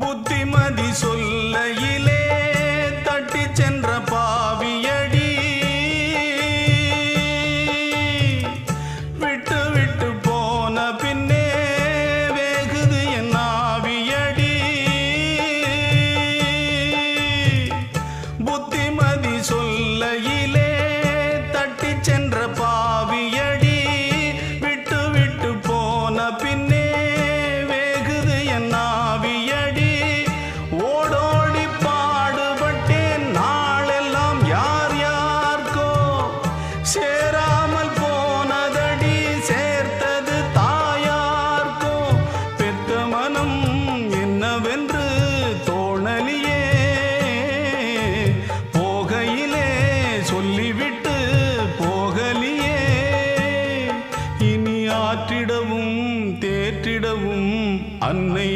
புத்திமதி சொல்லையிலே ஆற்றிடவும் தேற்றிடவும் அன்னை